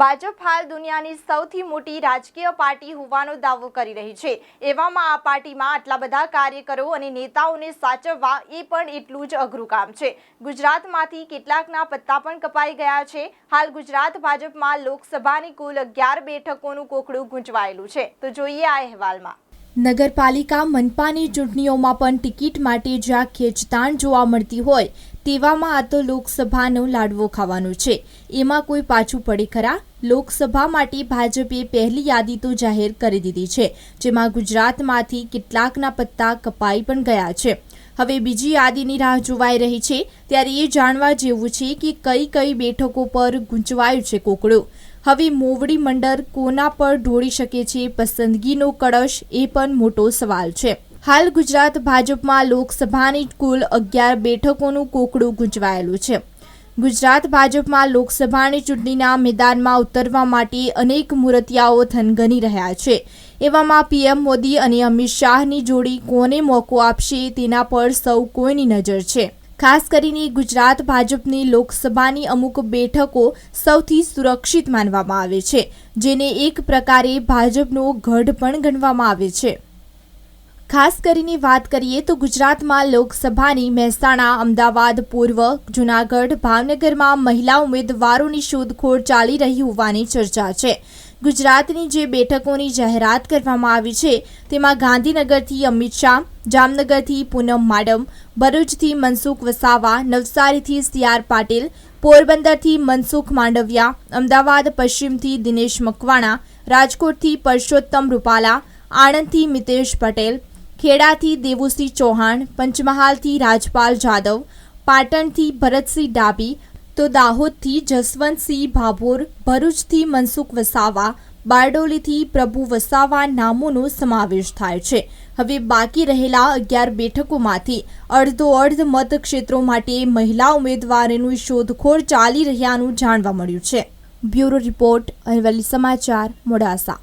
ભાજપ હાલ દુનિયાની સૌથી મોટી રાજકીય પાર્ટી હોવાનો દાવો કરી રહી છે. એવામાં આ પાર્ટીમાં આટલા બધા કાર્યકરો અને નેતાઓને સાચવવા એ પણ એટલું જ અઘરું કામ છે. ગુજરાતમાંથી કેટલાકના પત્તા પણ કપાઈ ગયા છે. હાલ ગુજરાત ભાજપમાં લોકસભાની કુલ અગિયાર બેઠકોનું કોકડું ગૂંચવાયેલું છે. તો જોઈએ આ અહેવાલમાં. નગરપાલિકા મનપાની ચૂંટણીઓમાં પણ ટિકિટ માટે જ્યાં ખેંચતાણ જોવા મળતી હોય તેવામાં આ તો લોકસભાનો લાડવો ખાવાનો છે. એમાં કોઈ પાછું પડે ખરા? લોકસભા માટે ભાજપે પહેલી યાદી તો જાહેર કરી દીધી છે, જેમાં ગુજરાતમાંથી કેટલાકના પત્તા કપાઈ પણ ગયા છે. હવે બીજી યાદીની રાહ જોવાઈ રહી છે, ત્યારે એ જાણવા જેવું છે કે કઈ કઈ બેઠકો પર ગૂંચવાયું છે કોકડું હવે મોવડી મંડળ કોના પર ઢોળી શકે છે પસંદગીનો કળશ એ પણ મોટો સવાલ છે. હાલ ગુજરાત ભાજપમાં લોકસભાની કુલ અગિયાર બેઠકોનું કોકડું ગૂંચવાયેલું છે. ગુજરાત ભાજપમાં લોકસભાની ચૂંટણીના મેદાનમાં ઉતરવા માટે અનેક મૂર્તિયાઓ થનગની રહ્યા છે. એવામાં પીએમ મોદી અને અમિત શાહની જોડી કોને મોકો આપશે તેના પર સૌ કોઈની નજર છે. ખાસ કરીને ગુજરાત ભાજપની લોકસભાની અમુક બેઠકો સૌથી સુરક્ષિત માનવામાં આવે છે, જેને એક પ્રકારે ભાજપનો ગઢ પણ ગણવામાં આવે છે. ખાસ કરીને વાત કરીએ તો ગુજરાતમાં લોકસભાની મહેસાણા, અમદાવાદ, પૂર્વ, જૂનાગઢ, ભાવનગરમાં મહિલા ઉમેદવારોની શોધખોળ ચાલી રહી હોવાની ચર્ચા છે. ગુજરાતની જે બેઠકોની જાહેરાત કરવામાં આવી છે, તેમાં ગાંધીનગરથી અમિત શાહ, જામનગરથી પૂનમ માડમ, ભરૂચથી મનસુખ વસાવા, નવસારીથી સીઆર પાટીલ, પોરબંદરથી મનસુખ માંડવિયા, અમદાવાદ, પશ્ચિમથી દિનેશ મકવાણા, રાજકોટથી પરસોત્તમ રૂપાલા, આણંદથી મિતેશ પટેલ ખેડાથી દેવુસિંહ ચૌહાણ, પંચમહાલથી રાજપાલ જાદવ, પાટણથી ભરતસિંહ ડાબી, તો દાહોદથી જસવંતસિંહ ભાભોર, ભરૂચથી મનસુખ વસાવા, બારડોલીથી પ્રભુ વસાવા નામોનો સમાવેશ થાય છે. હવે બાકી રહેલા અગિયાર બેઠકોમાંથી અડધો અર્ધ મતક્ષેત્રો માટે મહિલા ઉમેદવારોની શોધખોળ ચાલી રહ્યાનું જાણવા મળ્યું છે. બ્યુરો રિપોર્ટ, અરવલ્લી સમાચાર, મોડાસા.